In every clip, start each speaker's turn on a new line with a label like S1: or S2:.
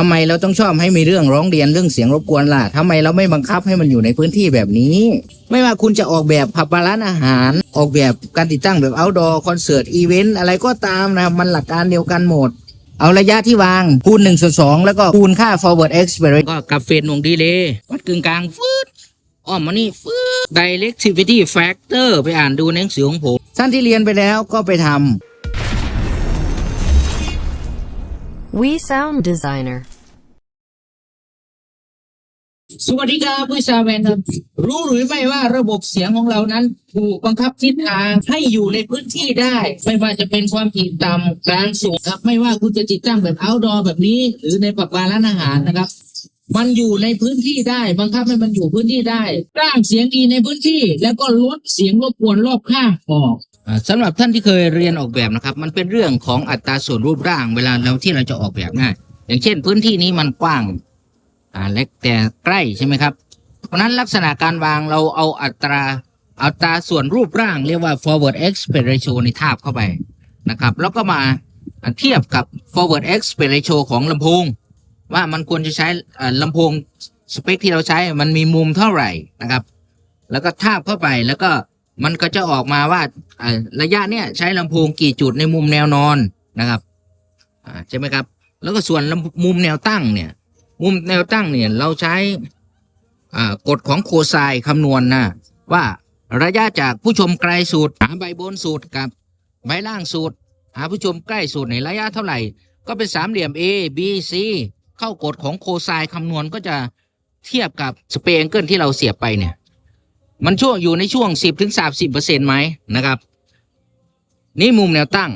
S1: ทำไมเราต้องชอบให้มีเรื่องร้องเรียนเรื่องเสียงรบกวนล่ะทำไมเราไม่บังคับให้มันอยู่ในพื้นที่แบบนี้ ไม่ว่าคุณจะออกแบบผับร้านอาหาร ออกแบบการติดตั้งแบบ outdoor คอนเสิร์ตอีเวนต์อะไรก็ตามนะครับมันหลักการเดียวกันหมด เอาระยะที่วางคูณ1ส่วน2แล้วก็คูณค่า forward expiration ก็กับเฟนวงดีเลยวัดกึ่งกลางฟืดอ้อมมานี่ฟืด directivity factor ไปอ่านดูในหนังสือของผมท่านที่เรียนไปแล้วก็ไปทำ
S2: We Sound Designer.
S1: สวัสดีครับผู้ชาวแมนครับรู้หรือไม่ว่าระบบเสียงของเรานั้นถูกบังคับทิศทางให้อยู่ในพื้นที่ได้ ไม่ว่าจะเป็นความถี่ต่ำกลางสูงครับ ไม่ว่าคุณจะติดตั้งแบบ outdoor แบบนี้ หรือในผับบารร้านอาหารนะครับ มันอยู่ในพื้นที่ได้บังคับให้มันอยู่พื้นที่ได้สร้างเสียงดีในพื้นที่ แล้วก็ลดเสียงรบกวนรอบข้างออก สำหรับท่านที่เคยเรียนออกแบบนะครับ มันเป็นเรื่องของอัตราส่วนรูปร่างเวลาเราที่เราจะออกแบบง่ายอย่างเช่น พื้นที่นี้มันกว้างเล็กแต่ใกล้ใช่ไหมครับ เพราะนั้นลักษณะการวางเราเอาอัตราอัตราส่วนรูปร่างเรียกว่า forward aspect ratio ในทาบเข้าไปนะครับ แล้วก็มาเทียบกับ forward aspect ratio ของลำโพงว่ามันควรจะใช้ลำโพงสเปคที่เราใช้มันมีมุมเท่าไหร่นะครับ แล้วก็ทาบเข้าไปแล้วก็ มันก็จะออกมาว่าระยะเนี้ยใช้ลำโพงกี่จุดในมุมแนวนอนนะครับใช่ไหมครับ แล้วก็ส่วนมุมแนวตั้งเนี่ยมุมแนวตั้งเนี่ยเราใช้กฎของโคไซน์คำนวณนะว่าระยะจากผู้ชมไกลสุดหาใบบนสุดกับใบล่างสุดหาผู้ชมใกล้สุดในระยะเท่าไหร่ ก็เป็นสามเหลี่ยม A B C เข้ากฎของโคไซน์คำนวณก็จะเทียบกับสเปงเกิลที่เราเสียบไปเนี่ย มันช่วงอยู่ในช่วง 10ถึง30เปอร์เซ็นต์ไหมนะครับ นี่มุมแนวตั้ง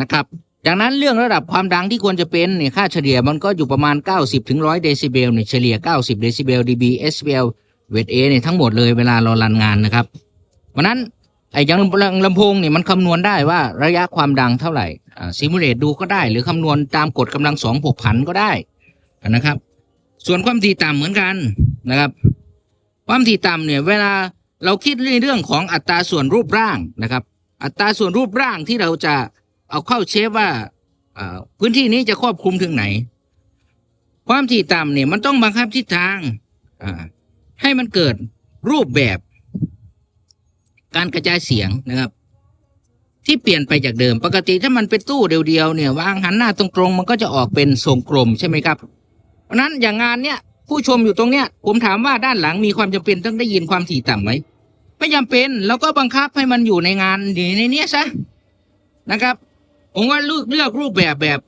S1: นะครับจากนั้นเรื่องระดับความดังที่ควรจะเป็นเนี่ยค่าเฉลี่ยมันก็อยู่ประมาณ 90ถึง100เดซิเบลเนี่ยเฉลี่ย 90เดซิเบล dB SBL เวทเอเนี่ยทั้งหมดเลยเวลาเรารันงานนะครับเพราะนั้นไอ้ยังลำโพงเนี่ยมันคำนวณได้ว่าระยะความดังเท่าไหร่ซิมูเลตดูก็ได้ หรือคำนวณตามกฎกำลังสองผกผันก็ได้นะครับ ส่วนความถี่ต่ำเหมือนกันนะครับ ความถี่ต่ำเนี่ยเวลา เราคิดในเรื่องของอัตราส่วนรูปร่างนะครับ อัตราส่วนรูปร่างที่เราจะเอาเข้าเชฟว่าพื้นที่นี้จะครอบคลุมถึงไหน ความถี่ต่ำเนี่ยมันต้องบังคับทิศทางให้มันเกิดรูปแบบการกระจายเสียงนะครับ ที่เปลี่ยนไปจากเดิมปกติถ้ามันเป็นตู้เดียวๆเนี่ยวางหันหน้าตรงๆมันก็จะออกเป็นทรงกลมใช่ไหมครับ เพราะฉะนั้นอย่างงานเนี้ย ผู้ชมอยู่ตรงเนี้ย ผมถามว่าด้านหลังมีความจำเป็นต้องได้ยินความถี่ต่ำไหมไม่จำเป็นเราก็บังคับให้มันอยู่ในงานในเนี้ยซะนะครับ ผมว่าเลือกเลือกรูปแบบแบบ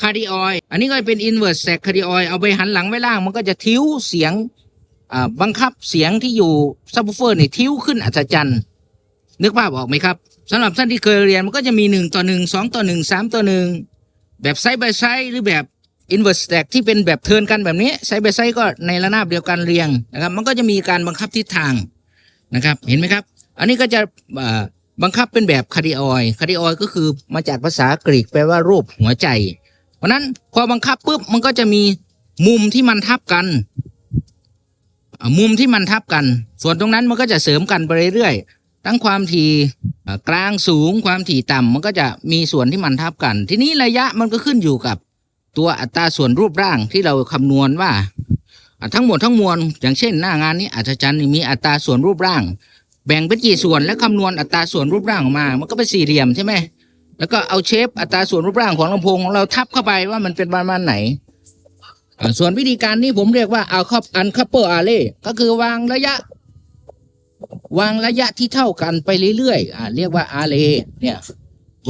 S1: คาร์ดิออยอันนี้ก็เป็นอินเวอร์สแซกคาร์ดิออยเอาไปหันหลังไว้ล่าง มันก็จะทิ้วเสียงบังคับเสียงที่อยู่ซับวูเฟอร์เนี่ยทิ้วขึ้นอัศจรรย์ นึกภาพออกไหมครับสำหรับท่านที่เคยเรียนมันก็จะมีหนึ่งต่อหนึ่งสองต่อหนึ่งสามต่อหนึ่งแบบไซส์ by ไซส์หรือแบบ อินเวอร์สแซกที่เป็นแบบเทินกันแบบนี้ไซส์ by ไซส์ก็ในระนาบเดียวกันเรียงนะครับ มันก็จะมีการบังคับทิศทางนะครับเห็นไหมครับ อันนี้ก็จะบังคับเป็นแบบคาร์ดิออยคาร์ดิออยก็คือมาจากภาษากรีกแปลว่ารูปหัวใจ เพราะนั้นพอบังคับปุ๊บมันก็จะมีมุมที่มันทับกัน มุมที่มันทับกัน ส่วนตรงนั้นมันก็จะเสริมกันไปเรื่อยๆทั้งความถี่กลางสูงความถี่ต่ำมันก็จะมีส่วนที่มันทับกัน ทีนี้ระยะมันก็ขึ้นอยู่กับ ตัวอัตราส่วนรูปร่างที่เราคำนวณว่า ทั้งหมดทั้งมวลอย่างเช่นหน้างานนี้อาจารย์มีอัตราส่วนรูปร่าง แบ่งเป็นกี่ส่วนแล้วคำนวณอัตราส่วนรูปร่างออกมา มันก็เป็นสี่เหลี่ยมใช่ไหมแล้วก็เอาเชฟอัตราส่วนรูปร่างของลำโพงของเราทับเข้าไปว่ามันเป็นประมาณไหนอ่าส่วนวิธีการนี้ผมเรียกว่าเอาคับอันคัพเปอร์อาเล่ก็คือวางระยะ วางระยะที่เท่ากันไปเรื่อยๆอ่าเรียกว่าอาเลเนี่ย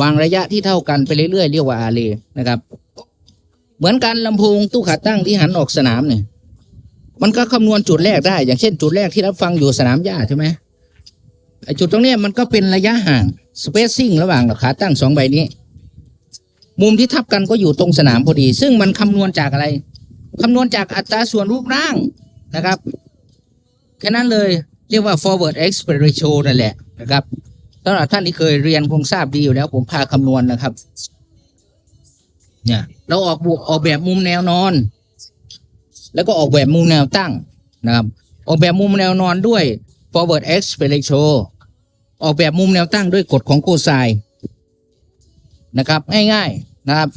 S1: วางระยะที่เท่ากันไปเรื่อยๆเรียกว่าอาเลนะครับ เหมือนกันลำโพงตู้ขาตั้งที่หันออกสนามเนี่ย มันก็คำนวณจุดแรกได้ อย่างเช่น จุดแรกที่รับฟังอยู่สนามหญ้าใช่ไหมไอจุดตรงนี้มันก็เป็นระยะห่าง spacing ระหว่างขาตั้งสองใบนี้ มุมที่ทับกันก็อยู่ตรงสนามพอดี ซึ่งมันคำนวณจากอะไรคำนวณจากอัตราส่วนรูปร่างนะครับแค่นั้นเลยเรียกว่า forward aspect ratio นั่นแหละนะครับสำหรับท่านที่เคยเรียนคงทราบดีอยู่แล้วผมพาคำนวณนะครับ เนี่ย เราออกออกแบบมุมแนวนอน แล้วก็ออกแบบมุมแนวตั้งนะครับ ออกแบบมุมแนวนอนด้วย forward aspect ratio ออกแบบมุมแนวตั้งด้วยกฎของโคไซน์นะครับ ง่ายๆนะครับ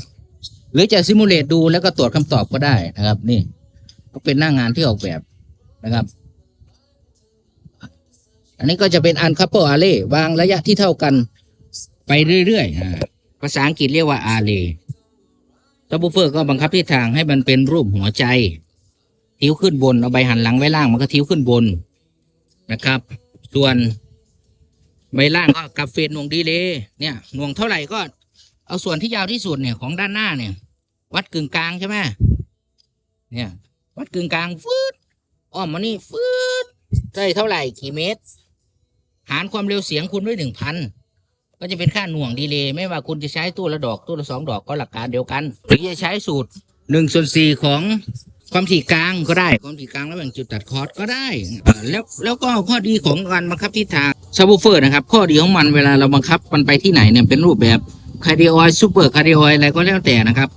S1: หรือจะซิมูเลตดูแล้วก็ตรวจคำตอบก็ได้นะครับ นี่ก็เป็นหน้างานที่ออกแบบนะครับ อันนี้ก็จะเป็น uncouple array วางระยะที่เท่ากันไปเรื่อยๆภาษาอังกฤษเรียกว่า array ซับวูเฟอร์ก็บังคับทิศทางให้มันเป็นรูปหัวใจ ทิ้วขึ้นบนเอาใบหันหลังไว้ล่างมันก็ทิ้วขึ้นบนนะครับ ส่วนใบล่างก็กับเฟหน่วงดีเลยเนี่ยหน่วงเท่าไหร่ก็เอาส่วนที่ยาวที่สุดเนี่ยของด้านหน้าเนี่ย วัดกึ่งกลางใช่ไหมเนี่ย วัดกึ่งกลางฟืดอ้อมมานี่ฟืดได้เท่าไหร่กี่เมตร หารความเร็วเสียงคุณด้วยหนึ่งพัน ก็จะเป็นค่าหน่วงดีเลย์ไม่ว่าคุณจะใช้ตู้ละดอกตู้ละสองดอกก็หลักการเดียวกัน หรือจะใช้สูตรหนึ่งส่วนสี่ของความถี่กลางก็ได้ ความถี่กลางแล้วแบ่งจุดตัดคอร์สก็ได้แล้วแล้วก็ข้อดีของการบังคับทิศทางซับวูเฟอร์นะครับ ข้อดีของมันเวลาเราบังคับมันไปที่ไหนเนี่ยเป็นรูปแบบคาร์ดิโอซูเปอร์คาร์ดิโออะไรก็แล้วแต่นะครับ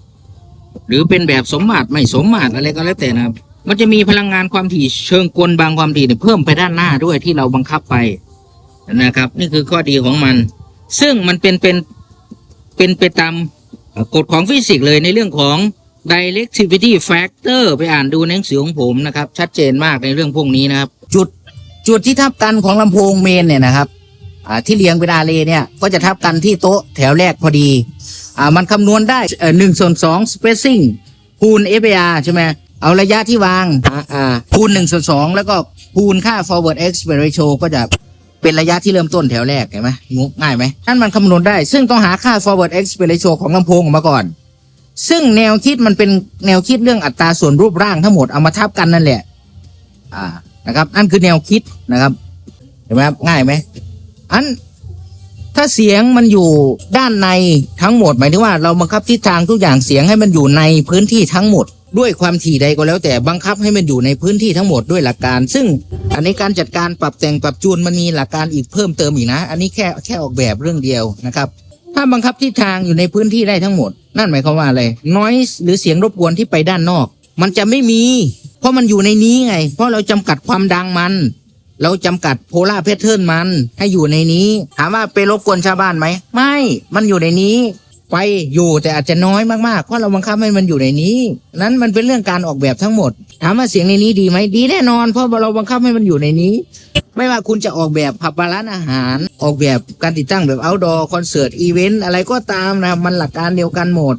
S1: หรือเป็นแบบสมมาตรไม่สมมาตรอะไรก็แล้วแต่นะครับ มันจะมีพลังงานความถี่เชิงกลบางความถี่เนี่ยเพิ่มไปด้านหน้าด้วยที่เราบังคับไปนะครับ นี่คือข้อดีของมัน ซึ่งมันเป็นเป็นเป็นไปตามกฎของฟิสิกส์เลยในเรื่องของ directivity factor ไปอ่านดูในหนังสือของผมนะครับ ชัดเจนมากในเรื่องพวกนี้นะครับ จุดจุดที่ทับกันของลำโพงเมนเนี่ยนะครับที่เรียงเป็นอาเรเนี่ยก็จะทับกันที่โต๊ะแถวแรกพอดีอ่ามันคำนวณได้หนึ่งส่วนสอง spacing คูณ FAR ใช่ไหมเอาระยะที่วางอ่าคูณหนึ่งส่วนสองแล้วก็คูณค่า forward aspect ratio ก็จะ เป็นระยะที่เริ่มต้นแถวแรกเห็นไหมงง่ายไหมนั่นมันคำนวณได้ ซึ่งต้องหาค่า forward aspect ratio ของลำโพงออกมาก่อน ซึ่งแนวคิดมันเป็นแนวคิดเรื่องอัตราส่วนรูปร่างทั้งหมดเอามาทับกันนั่นแหละ อ่านะครับนั่นคือแนวคิดนะครับเห็นไหมครับง่ายไหมอันถ้าเสียงมันอยู่ด้านในทั้งหมด หมายถึงว่าเราบังคับทิศทางทุกอย่างเสียงให้มันอยู่ในพื้นที่ทั้งหมด ด้วยความถี่ใดก็แล้วแต่บังคับให้มันอยู่ในพื้นที่ทั้งหมดด้วยหลักการ ซึ่งอันนี้การจัดการปรับแต่งปรับจูนมันมีหลักการอีกเพิ่มเติมอีกนะ อันนี้แค่แค่ออกแบบเรื่องเดียวนะครับ ถ้าบังคับทิศทางอยู่ในพื้นที่ได้ทั้งหมด นั่นหมายความว่าอะไร noise หรือเสียงรบกวนที่ไปด้านนอก มันจะไม่มี เพราะมันอยู่ในนี้ไง เพราะเราจำกัดความดังมันเราจำกัดโพลาร์แพทเทิร์นมันให้อยู่ในนี้ ถามว่าไปรบกวนชาวบ้านไหม ไม่ มันอยู่ในนี้ ไปอยู่แต่อาจจะน้อยมากๆเพราะเราบังคับให้มันอยู่ในนี้ นั้นมันเป็นเรื่องการออกแบบทั้งหมด ถามว่าเสียงในนี้ดีไหมดีแน่นอน เพราะเราบังคับให้มันอยู่ในนี้ ไม่ว่าคุณจะออกแบบผับบาร้านอาหาร ออกแบบการติดตั้งแบบ outdoor คอนเสิร์ตอีเวนต์อะไรก็ตามนะครับมันหลักการเดียวกันหมด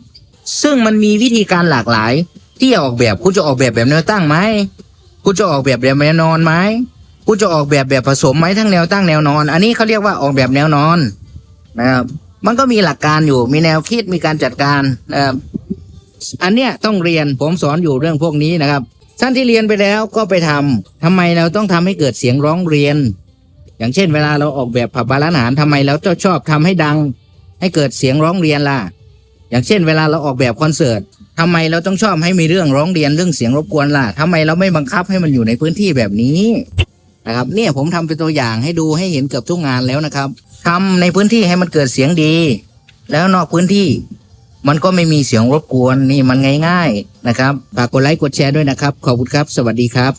S1: ซึ่งมันมีวิธีการหลากหลาย ที่จะออกแบบคุณจะออกแบบแบบแนวตั้งไหมคุณจะออกแบบแบบแนวนอนไหมคุณจะออกแบบแบบผสมไหมทั้งแนวตั้งแนวนอน อันนี้เขาเรียกว่าออกแบบแนวนอนนะครับ มันก็มีหลักการอยู่ มีแนวคิดมีการจัดการนะครับอันเนี้ยต้องเรียนผมสอนอยู่เรื่องพวกนี้นะครับท่านที่เรียนไปแล้วก็ไปทำทำไมเราต้องทำให้เกิดเสียงร้องเรียน อย่างเช่น เวลาเราออกแบบผับบาร์ร้านอาหารทำไมเราชอบทำให้ดัง ให้เกิดเสียงร้องเรียนล่ะ อย่างเช่น เวลาเราออกแบบคอนเสิร์ตทำไมเราต้องชอบให้มีเรื่องร้องเรียนเรื่องเสียงรบกวนล่ะทำไมเราไม่บังคับให้มันอยู่ในพื้นที่แบบนี้ นะครับเนี่ยผมทำเป็นตัวอย่างให้ดูให้เห็นเกือบทุกงานแล้วนะครับทำในพื้นที่ให้มันเกิดเสียงดี แล้วนอกพื้นที่ มันก็ไม่มีเสียงรบกวนนี่มันง่าย ๆนะครับฝากกดไลค์กดแชร์ด้วยนะครับ ขอบคุณครับ สวัสดีครับ